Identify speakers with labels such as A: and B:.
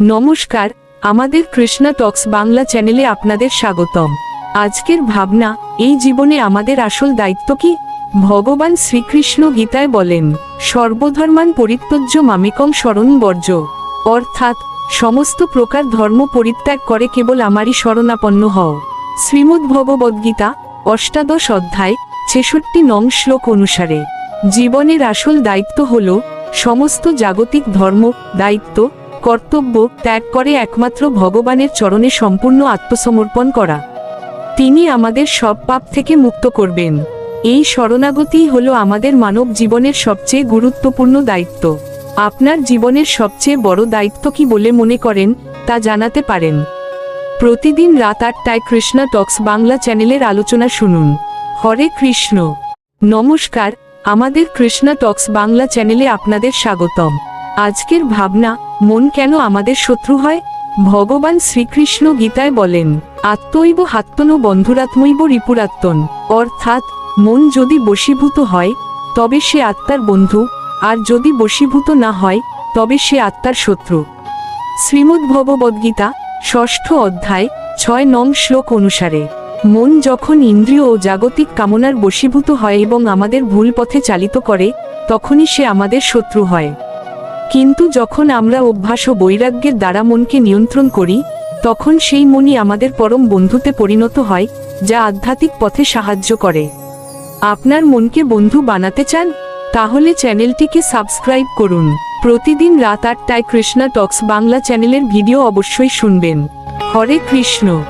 A: নমস্কার, আমাদের কৃষ্ণা টক্স বাংলা চ্যানেলে আপনাদের স্বাগতম। আজকের ভাবনা, এই জীবনে আমাদের আসল দায়িত্ব কি? ভগবান শ্রীকৃষ্ণ গীতায় বলেন, সর্বধর্মান পরিত্যজ্য মামিকং শরণ বর্জ্য। অর্থাৎ, সমস্ত প্রকার ধর্ম পরিত্যাগ করে কেবল আমারই শরণাপন্ন হও। শ্রীমদ্ ভগবদ্গীতা অষ্টাদশ অধ্যায়, ছেষট্টি নং শ্লোক অনুসারে। জীবনের আসল দায়িত্ব হল, সমস্ত জাগতিক ধর্ম, দায়িত্ব কর্তব্য ত্যাগ করে একমাত্র ভগবানের চরণে সম্পূর্ণ আত্মসমর্পণ করা। তিনি আমাদের সব পাপ থেকে মুক্ত করবেন। এই শরণাগতিই হল আমাদের মানব জীবনের সবচেয়ে গুরুত্বপূর্ণ দায়িত্ব। আপনার জীবনের সবচেয়ে বড় দায়িত্ব কি বলে মনে করেন, তা জানাতে পারেন। প্রতিদিন রাত আটটায় কৃষ্ণা টক্স বাংলা চ্যানেলের আলোচনা শুনুন। হরে কৃষ্ণ। নমস্কার, আমাদের কৃষ্ণা টক্স বাংলা চ্যানেলে আপনাদের স্বাগতম। আজকের ভাবনা, মন কেন আমাদের শত্রু হয়? ভগবান শ্রীকৃষ্ণ গীতায় বলেন, আত্মৈব হাত্তন বন্ধুরাত্মৈব রিপুরাত্মন অর্থাৎ, মন যদি বশীভূত হয়, তবে সে আত্মার বন্ধু, আর যদি বশীভূত না হয়, তবে সে আত্মার শত্রু। শ্রীমদ্ ভগবদ্গীতা ষষ্ঠ অধ্যায়, ছয় নং শ্লোক অনুসারে, মন যখন ইন্দ্রিয় ও জাগতিক কামনার বশীভূত হয় এবং আমাদের ভুল পথে চালিত করে, তখনই সে আমাদের শত্রু হয়। কিন্তু যখন আমরা অভ্যাস ও বৈরাগ্যের দ্বারা মনকে নিয়ন্ত্রণ করি, তখন সেই মনই আমাদের পরম বন্ধুতে পরিণত হয়, যা আধ্যাত্মিক পথে সাহায্য করে। আপনার মনকে বন্ধু বানাতে চান? তাহলে চ্যানেলটিকে সাবস্ক্রাইব করুন। প্রতিদিন রাত আটটায় কৃষ্ণা টক্স বাংলা চ্যানেলের ভিডিও অবশ্যই শুনবেন। হরে কৃষ্ণ।